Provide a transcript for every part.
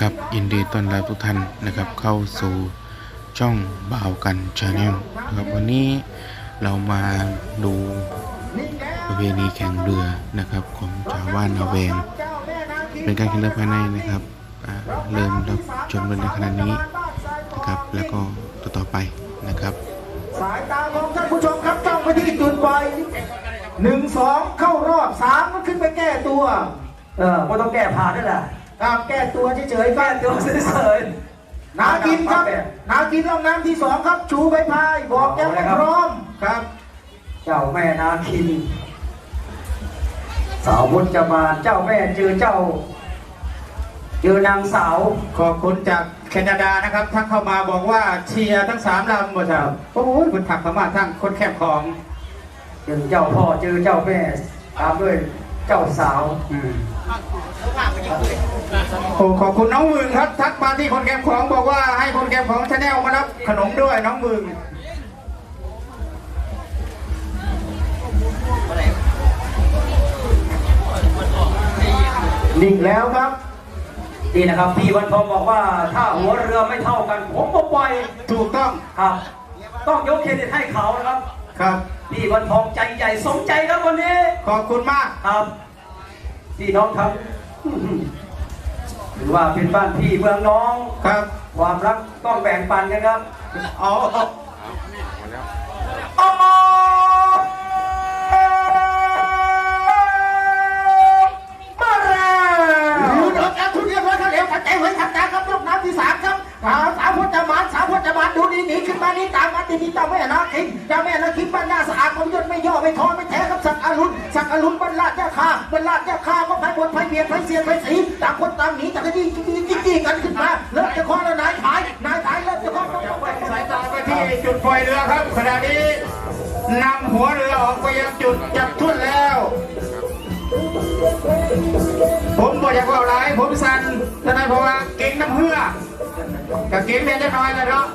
ครับยินดีต้อนรับทุกท่านนะครับเข้าสู่ช่องบ่าวกันชาแนลนะครับวันนี้เรามาดูประเพณีแข่งเรือนะครับของชาวบ้านนาแวง เป็นการแข่งเรือภายในนะครับเริ่มรับชมกันในขณะนี้นะครับแล้วก็ต่อต่อๆไปนะครับ สายตาของท่านผู้ชมครับจ้องไปที่จุดไฟหนึ่งสองเข้ารอบสามก็ขึ้นไปแก้ตัว เออก็ต้องแก้ผ่านนั่นแหละครับแก้ตัวเฉยๆครับแก้ตัวเฉยนากินครับนากินลองน้ำที่สองครับ ชูใบพายบอกยังไม่พร้อมครับๆเจ้าแม่นาคิน สาวพุทธจะมาเจ้าแม่เจอเจ้า เจอนางสาวขอบคุณจาก แคนาดานะครับทักเข้ามาบอกว่าเชียร์ทั้งสามลำหมดครับโอ้ยคุณถักเข้ามาทั้งคนแคบของเจอเจ้าพ่อเจอเจ้าแม่ตามด้วยเจ้าสาวอืมโอ้ขอบคุณน้องมึงครับ ทักมาที่คนแคบของบอกว่าให้คนแคบของชาแนลมารับขนมด้วยน้องมึงนิ่งแล้วครับ นี่นะครับพี่วันทองบอกว่าถ้าหัวเรือไม่เท่ากัน ผมก็ปล่อยถูกต้องครับ ต้องยกเครดิตให้เขานะครับ ครับพี่วันทองใจใหญ่สมใจครับวันนี้ ขอบคุณมากครับพี่น้องครับอื้อหือถือว่าเป็นบ้านพี่เมืองน้องครับ ความรักต้องแบ่งปันกันครับเอาเอาอมมา ข้าก็ไพ่บนไพ่เบียดไพ่เสียดไพ่สีต่างคนต่างหนีต่ากันยิ่งยิ่งยิ่งยิ่งกันขึ้นมาเลิกจะคล้องแล้วนายขายนายขายเลิกจะคล้องสายตาไปที่จุดปล่อยเรือครับขณะนี้นำหัวเรือออกไปยังจุดจับทุ่นแล้ว ผมบอกอยากว่าอะไรผมสั่นทนายเพราะว่าเก่งน้ำเหือกับเก่งเรียนจะน้อยแล้วเนาะ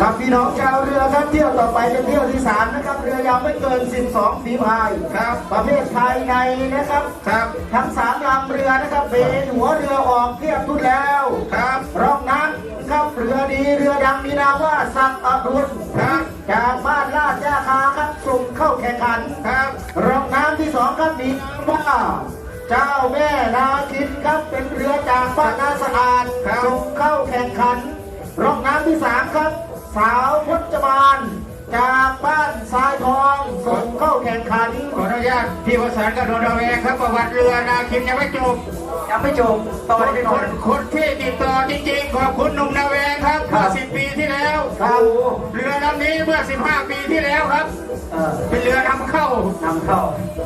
ครับพี่น้องชาวเรือครับเที่ยวต่อไปเป็นเที่ยวที่สามนะครับเรือยาวไม่เกิน 12 ฝีพายครับ ประเภทภายในนะครับครับทั้งสามลำเรือนะครับเบนหัวเรือออกเทียบทุนแล้วครับร่องน้ำครับเรือดีเรือดังมีนามว่าสักอรุณครับจากบ้านลาดยาคาครับส่งเข้าแข่งขันครับร่องน้ำที่สองครับมีว่าเจ้าแม่นาคินครับเป็นเรือจากบ้านนาสะอาดส่งเข้าแข่งขันร่องน้ำที่สามครับ สาวพจมานจากบ้านทรายทองส่งเข้าแข่งขันขออนุญาตพี่วสันต์กับโดนระแวงครับประวัติเรือนาคินยังไม่จบยังไม่จบต่อคนไปหคน่อยนคนที่ติดต่อจริงๆขอบคุณหนุ่มนาแวงครับเมื่อ10 ปีที่แล้วครับเรือลำนี้เมื่อ 15 ปีที่แล้วครับเออเป็นเรือนำเข้านำเข้า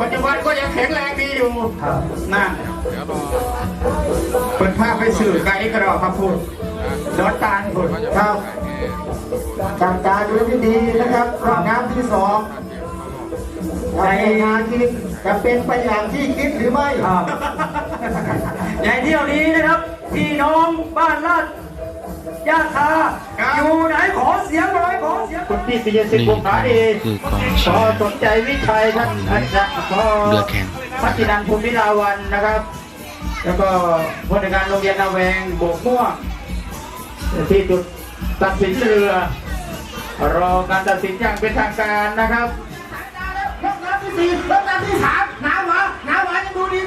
ปัจจุบันก็ยังแข็งแรงดีอยู่ครับนั่นเปิดภาพไปสื่อไกด์กระดอกครับพูดดอดตาลพูดครับ จัดการดูที่ดีนะครับรอบน้ำที่สองในงานที่จะเป็นไปอย่างที่คิดหรือไม่ครับในเที่ยวนี้นะครับพี่น้องบ้านลาดยาคาอยู่ไหนขอเสียงหน่อยขอเสียงหน่คุอยณพี่ปิยศิษฐ์บุภาเอคือกองขเชีอยร์สนใจวิชัยท่านอาจารย์ขอเรือแข่งพัฒนันภูมิลาวันนะครับ แล้วก็ผู้ในวยการโรงเรียนนาแวงโบกม่วงที่จุด ตัดสินเรือรอการตัดสินอย่างเป็นทางการนะครับรอบน้ำที่สี่รอบน้ำที่สามหนาวหวาหนาวหวายังดูดี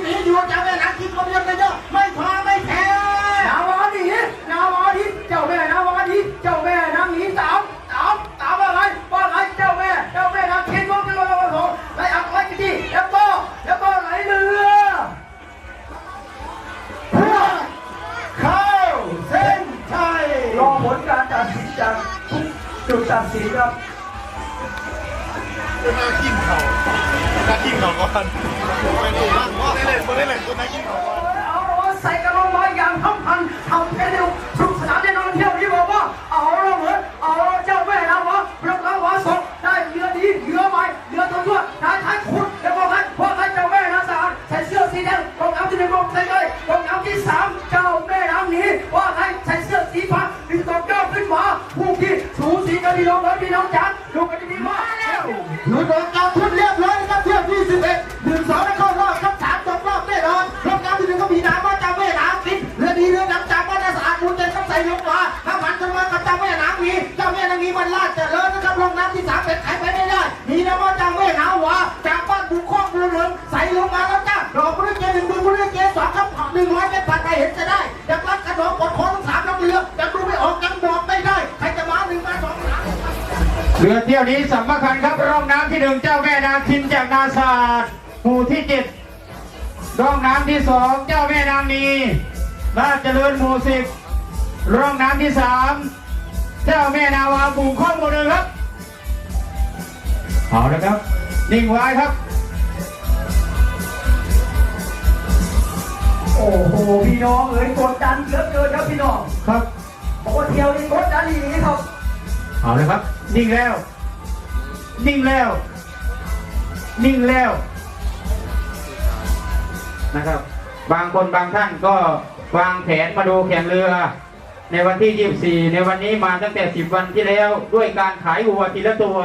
หนึ่งร้อยเป็นพันใครเห็นจะได้อยากรักกระดองกดคอทั้งสามลำเรือยังดูไม่ออกยังบอกไม่ได้ ใครจะมาหนึ่งมาสองสามเรือเที่ยวนี้สำคัญครับร่องน้ำที่หนึ่งเจ้าแม่นาคินจากนาศาสตร์หมู่ที่เจ็ดร่องน้ำที่สองเจ้าแม่นางนีราชเจริญหมู่สิบร่องน้ำที่สามเจ้าแม่นาวาหมู่ข้อหมู่หนึ่งครับเอาละครับนิ่งไว้ครับ โอ้โหพี่น้องเอ๋ยกดดันเหลือเกินครับพี่น้องครับบอกว่าเที่ยวนี้กดดันอย่างนี้ครับเอาเลยครับ นิ่งแล้ว นิ่งแล้ว นิ่งแล้ว นะครับ บางคนบางท่านก็วางแผนมาดูแข่งเรือ ในวันที่ 24 ในวันนี้มาตั้งแต่ 10 วันที่แล้ว ด้วยการขายวัวทีละตัว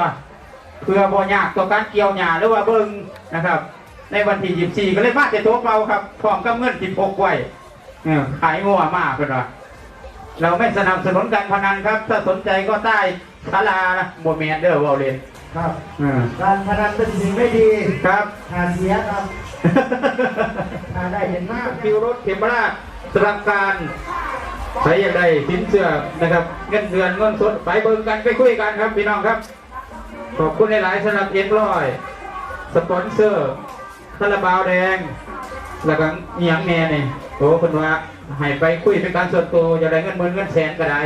เพื่อบ่ยากต่อการเกี่ยวหญ้าหรือว่าเบิ้งนะครับ ในวันที่24ก็เลยมาแต่ตัวเปล่าครับพร้อมกับเงิน16ไว้เออขายงัวมากเป็นว่าเราไม่สนับสนุนการพนันครับ ถ้าสนใจก็ใต้ศาลานะโมเมนเดอร์วอลเลนครับอืมการพนันเป็นสิ่งไม่ดีครับหาเสียครับหาได้เห็นมากคิวรถเขมราชสลับการใครอยากได้สินเชื่อนะครับ เงินเดือนเงินสดไปเบิ่งกันไปคุยกันครับพี่น้องครับ ขอบคุณหลายๆสำหรับเอ็นร้อยสปอนเซอร์ คาราบาวแดง แล้วก็เอียงแน่นี่โอ้คนว่าให้ไปคุยเป็นการส่วนตัวอย่าได้เงินหมื่นเงินแสนก็ได้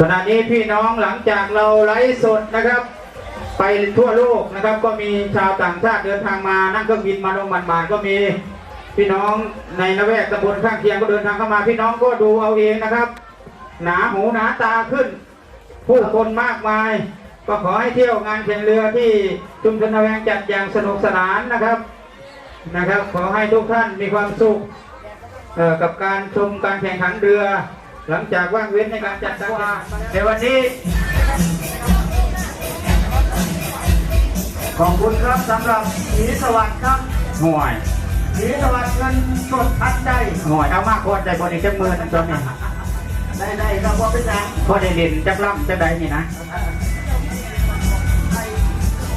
ขณะนี้พี่น้องหลังจากเราไลฟ์สดนะครับ ไปทั่วโลกนะครับ ก็มีชาวต่างชาติเดินทางมานั่งเครื่องบินมาลงบันบานก็มีพี่น้องในละแวกตำบลข้างเคียงก็เดินทางเข้ามาพี่น้องก็ดูเอาเองนะครับ หนาหูหนาตาขึ้น ผู้คนมากมาย ก็ขอให้เที่ยวงานแข่งเรือที่ชุมชนนาแวงจัดอย่างสนุกสนานนะครับนะครับ ขอให้ทุกท่านมีความสุขเอ่อกับการชมการแข่งขันเรือ หลังจากว่างเว้นในการจัดสังวาในวันนี้ ขอบคุณครับสำหรับสีสวัสดิ์ครับห่วยสีสวัสดิ์เงินสดทัดใจห่วยเอามากกว่าใจบอลอีกจักมือหนึงตอนนี้ ได้ได้ครับว่าเป็นยังพอได้เด่นจักล่ำจะได้นี่นะ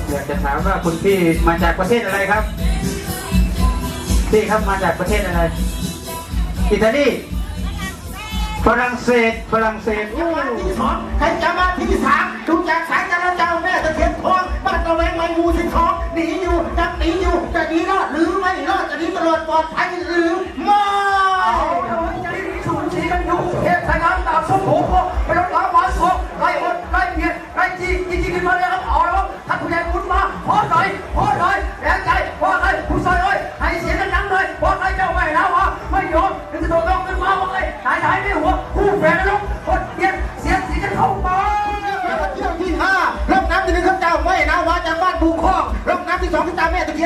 อยากจะถามว่าคุณพี่มาจากประเทศอะไรครับ พี่ครับมาจากประเทศอะไร อิตาลีฝรั่งเศสฝรั่งเศสจังหวัดที่สองใครจะมาที่สามดูจากสายจราเจ้าแม่ตะเคียนทองบ้านตะแวงไม่มูสิทองหนีอยู่จะหนีอยู่จะหนีรอดหรือไม่รอดจะหนีตลอดปลอดภัยหรือ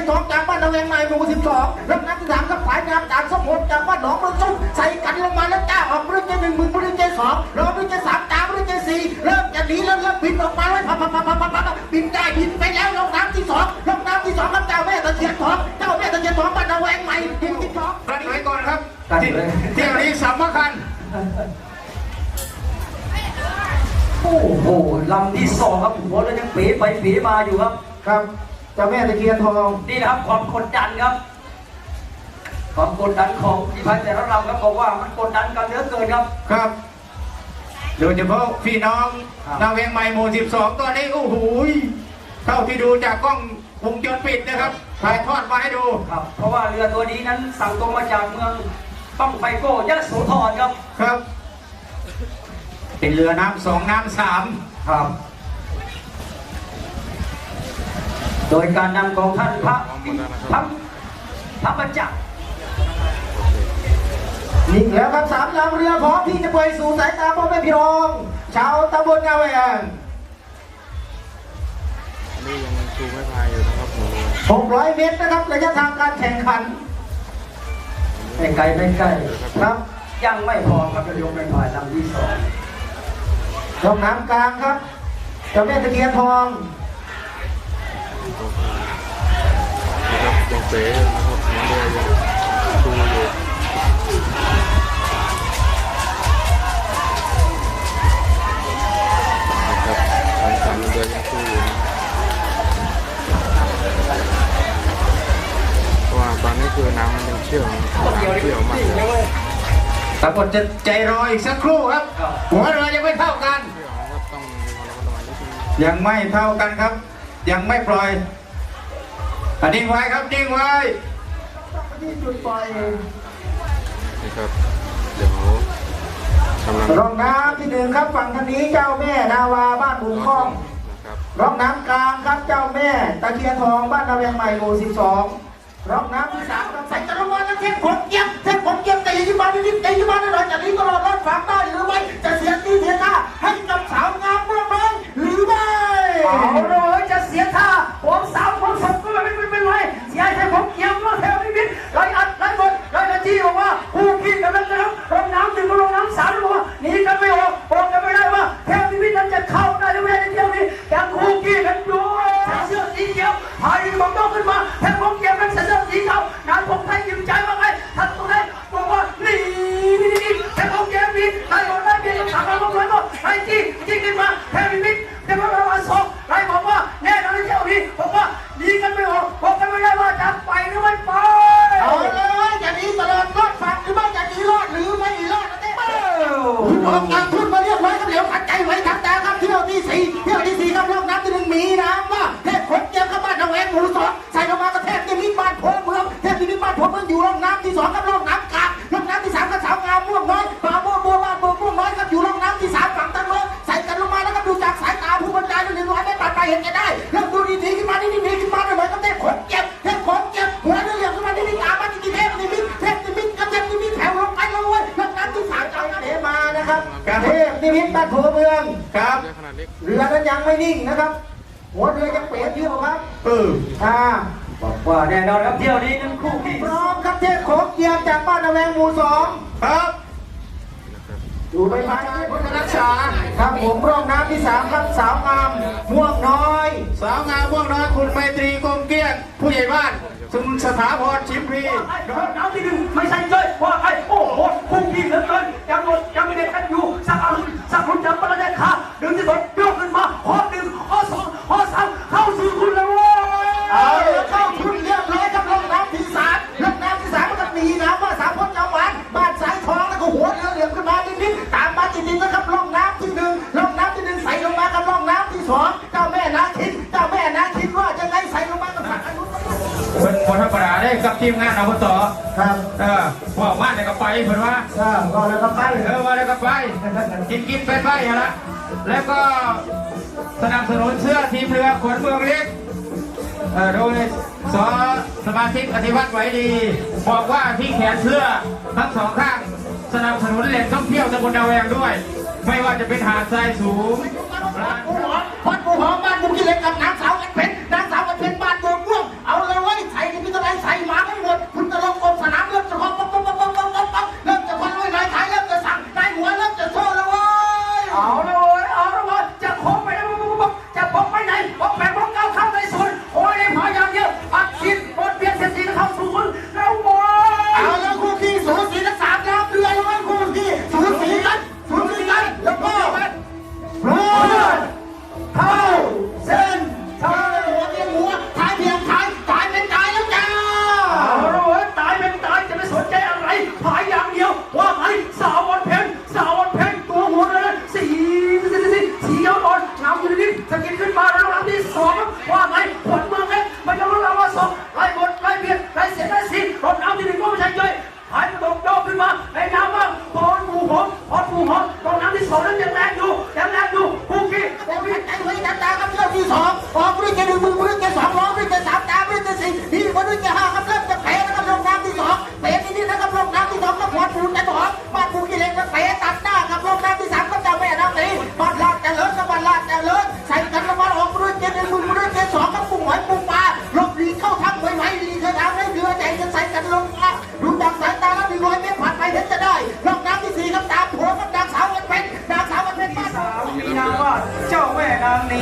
ทองจากบ้านตะแวงในหมู่สิบสองร่องน้ำที่สามกับสายน้ำจากสมพงจากบ้านหนองเมืองซุ่มใส่กันลงมาแล้วจ้าออกบริเวณหนึ่งหมื่นบริเวณสองรอบริเวณสามจ้าบริเวณสี่เริ่มจะหนีแล้วเริ่มบินออกมาแล้วพับพับพับพับพับบินได้บินไปแล้วร่องน้ำที่สองร่องน้ำที่สองข้าเจ้าแม่ตะเคียนทองเจ้าแม่ตะเคียนทองบ้านตะแวงใหม่หินที่สองรันไว้ก่อนครับที่เที่ยวนี้สำคัญโอ้โหลำที่สองครับหัวเรายังเป๋ไปเป๋มาอยู่ครับครับ เจ้าแม่ตะเคียนทอง นี่นะครับความกดดันครับ ความกดดันของทีพายแต่ละลำครับบอกว่ามันกดดันกันเหลือเกินครับ ครับโดยเฉพาะพี่น้องครับ นาเวงใหม่หมู่ 12 ตอนนี้โอ้โหยเท่าที่ดูจากกล้องวงจรปิดนะครับถ่ายทอดมาให้ดู ครับ เพราะว่าเรือตัวนี้นั้นสั่งตรงมาจากเมืองปังไฟโก้ยะโสธรครับ ครับ เป็นเรือน้ำสองน้ำสามครับ โดยการนำของท่านพระพระพระประจักษ์นิ่งแล้วครับสามลำเรือพร้อมที่จะไปสู่สายตาพ่อแม่พี่น้อง ชาวตำบลงาแวงอันนี้ยังชูไม่พายอยู่นะครับผม600เมตรนะครับระยะทางการแข่งขันไม่ไกลไม่ใกล้ครับยังไม่พอครับจะยกเป็นฝ่ายลำที่สองลงน้ำกลางครับเจ้าแม่ตะเคียนทอง ตรงนี้นะครับยังเป๋นะครับยังได้ตู้ยู่นะครับทางฝั่เดินตู้ยู่ว่าตอนนี้คือน้ำมันยังเชี่ยวน้ำเชี่ยวมากแต่กนจะใจรออีกสักครู่ครับหัวเรือยังไม่เท่ากัน ยังไม่เท่ากันครับ ยังไม่ปล่อยอะนิ่งไว้ครับนิ่งไว้ที่จุดปล่อยนะครับ เดี๋ยวกำลังร่องน้ำที่หนึ่งครับฝั่งทางนี้เจ้าแม่นาวาบ้านบุงคล้องนะครับร่องน้ำกลางครับเจ้าแม่ตะเคียนทองบ้านนาเวียงใหม่หมู่สิบสองร่องน้ำที่สามครับใส่กระมังและเทพผมเก็บเทพผมเก็บตีที่บ้านนิดๆตีที่บ้านนิดหน่อยจากนี้ตลอดรอดฝังได้หรือไม่จะเสียที่เสียหน้าให้กับสาวงามเมืองน้อยหรือไม่ ไรเคุณออกจากทุนมาเรียบร้อยครับเดี๋ยวขัดใจไว้ทักตาครับเที่ยวที่สี่เที่ยวที่สี่ครับร่องน้ำที่หนึ่งมีน้ำว่าเทพขนเจียมกับบ้านนาแวนหมู่สองใส่ลงมากระเทพที่มีบ้านโพเมืองเทพที่มีบ้านโพเมืองอยู่ร่องน้ำที่สองครับร่องน้ำ ไม่นิ่งนะครับ หัวเรือยังเปลี่ยนอยู่ครับเอออ่าบอกว่าแน่นอนครับเที่ยวนี้นั้นคู่ขี้พร้อมครับเทพโขงเจียมจากบ้านนาแวงหมู่สองครับอยู่ไปภายในพุทธรักษาครับผมร่องน้ำที่สามครับสาวงามม่วงน้อย สาวงามม่วงน้อยคุณไมตรีกรมเกลี้ยงผู้ใหญ่บ้านสุนสถาพรชิมพรีน้ำที่หนึ่งไม่ใช่เลยว่าไอ้โอ้โหคู่ขี้เหลือเกินยังหมดยังไม่ได้กันอยู่สักอรุณ สักรุ่นยังประเด็นขาดึงที่สุดยกขึ้นมาข้อหนึ่งข้อสองข้อสามเข้าสู่คุณแล้วเว้ยเอาละเข้าทุนเรียบร้อยครับร่องน้ำที่สามร่องน้ำที่สามมันก็หนีน้ำว่าสามคนจอมหวานบานสายทองแล้วก็หัวเรือเหลี่ยมขึ้นมานิดๆตามมาติดๆนะครับร่องน้ำที่หนึ่งร่องน้ำที่หนึ่งใส่ลงมากับร่องน้ำที่สองเจ้าแม่นาคินเจ้าแม่นาคินว่าจะไงใส่ลงมากับฝั่งอนุเป็นคนธรรมดาได้กับทีมงานอบต เนี่ยก็ไปเพิ่นว่าก็แล้วก็ไปเออว่าแล้วก็ไปกินกินไปไปเอาละแล้วก็สนับสนุนเสื้อทีมเรือขนเมืองเล็กเออโดยสสมาชิกอธิวัตรไหวดี บอกว่าที่แขนเสื้อทั้งสองข้างสนับสนุนแหล่งท่องเที่ยวตำบลดาวแวงด้วย ไม่ว่าจะเป็นหาดทรายสูงร้านปูหอมพัดปูหอมบ้านบุกี้เล็กกับนางส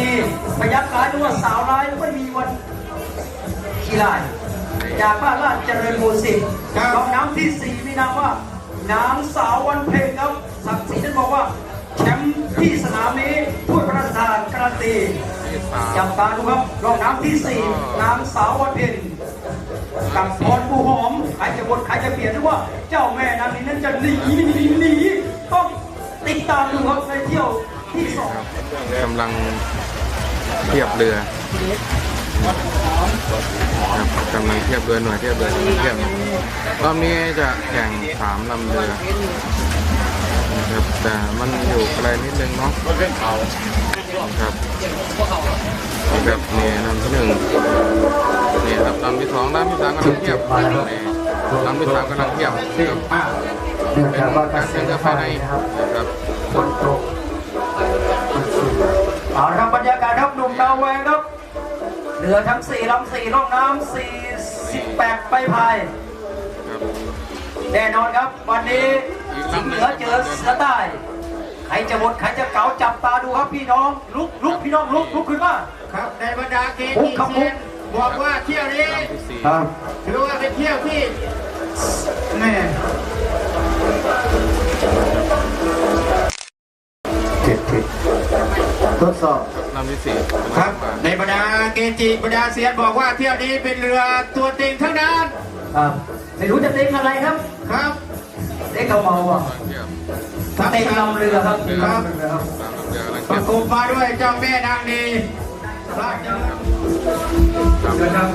ีพยักร้ายด้วยสาวร้ายไม่มีวันขี้ลาย จากบ้านลาดเจริญหมู่สิบรองน้ำที่สี่มีนามว่านางสาววันเพ็ญครับศักดิ์ศรีท่านบอกว่าแชมป์ที่สนามนี้ถ้วยพระราชทานการันตีจับตาดูครับรองน้ำที่สี่นางสาววันเพ็ญกับพรผู้หอมใครจะบนใครจะเปลี่ยนหรือว่า เจ้าแม่นางนี้นั้นจะหนีหนีหนีต้องติดตามดูครับในเที่ยวที่สองกำลัง เทียบเรือครับกำลังเทียบเรือหน่วยเทียบเรือกำลังเทียบรอบนี้จะแข่งสามลำเรือนะครับแต่มันอยู่ไกลนิดนึงเนาะครับครับนี่ลำที่หนึ่งนี่ครับลำที่สองลำที่สามกำลังเทียบนี่ลำที่สามกำลังเทียบครับเนื่องเป็นจากว่าการเกษแข่งตรขันภาภายในนะครับนะครับฝนตกฝนสุดเอาละครับ บรรยากาศครับหนุ่มดาวแวงครับเรือทั้งสี่ลำสี่ร่องน้ำสี่สิบแปดไปพายครับแน่นอนครับ วันนี้สิงห์เหนือเจอเสือใต้ใครจะหมดใครจะเก๋าจับตาดูครับพี่น้องลุกลุกพี่น้องลุกลุกขึ้นมาครับในบรรดาเกปุ๊จิบครับเซีปุ๊ยบนบอกว่าเที่ยวนี้ลำที่สี่ครับถือว่าเป็นเที่ยวที่แม่ผิดผิดทดสอบ ลำที่สี่ครับ ในบรรดาเกจิบรรดาเซียนบอกว่าเที่ยวนี้เป็นเรือตัวเต็งทั้งนั้นครับไม่รู้จะเต็งอะไรครับ ครับเต็งเขาเมาอะเต็งลำเรือครับครับเต็งลำเรือครับประกบมาด้วยเจ้าแม่นางนีระเจ้านะครับ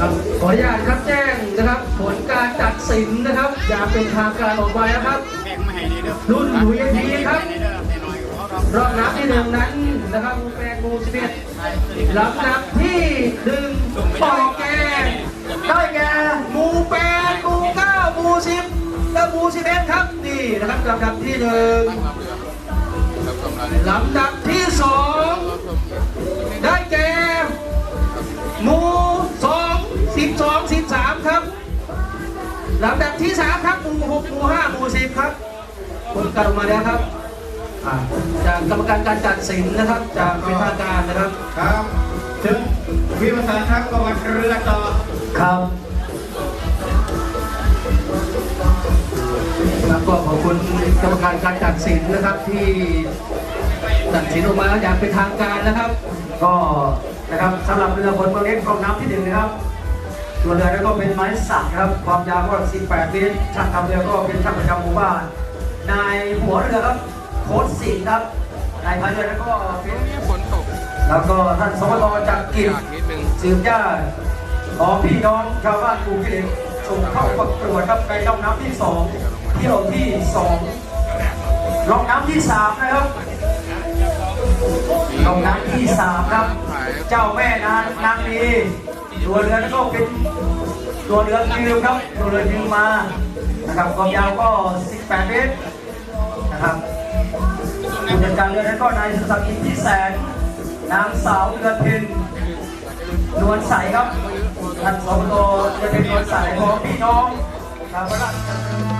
ครับขออนุญาตครับแจ้งนะครับ ผลการตัดสินนะครับ อย่างเป็นทางการออกไปนะครับรุ่นหนูยันทีครับ รอบนับที่หนึ่งนั้นนะครับหมูแปดหมูสิบเอ็ดลำดับที่หนึ่งปอแกได้แก่หมูแปดหมูเก้าหมูสิบและหมูสิบเอ็ดครับนี่นะครับลำดับที่หนึ่งรับกำลังลำดับที่สองได้แก่หมูสองสิบสองสิบสามครับลำดับที่สามครับหมูหกหมูห้าหมูสิบครับผลการออกมาแล้วครับ อ่าจากกรรมการการตัดสินนะครับ จากเป็นทางการนะครับครับถึงวิวสารครับก็วัดเรือต่อครับครับก็ขอบคุณกรรมการการตัดสินนะครับที่ตัดสินออกมาอย่างเป็นทางการนะครับ ก็นะครับสำหรับเรือบนตัวเล็กกองน้ำที่หนึ่งนะครับตัวเรือนั้นก็เป็นไม้สักครับความยาวก็ 18 เมตรช่างทำเรือก็เป็นช่างประจำหมู่บ้านนายหัวเรือครับ โค้ชสิงห์ครับนายพายเรือนั้นก็เป็นนี้ฝนตก แล้วก็ท่านสมตจากกิจยากนิดนึงสืบญาติของพี่น้องชาวบ้านกรุงกิเลนส่งเข้าประกวดครับในรองน้ำที่สองเที่ยวที่สองรองน้ำที่สามนะครับรองน้ำที่สามครับ เจ้าแม่นางนางนีตัวเรือนั้นก็เป็นตัวเรือยืมครับตัวเรือยืมมานะครับความยาวก็ 18 เมตรนะครับผู้ จัดการเรือนั้นก็นายสุสักดิ์อินทิแสงนางสาวเรือพินนวลใสครับท่านสมโตเรือพินนวลใสของพี่น้องชาวบ้าน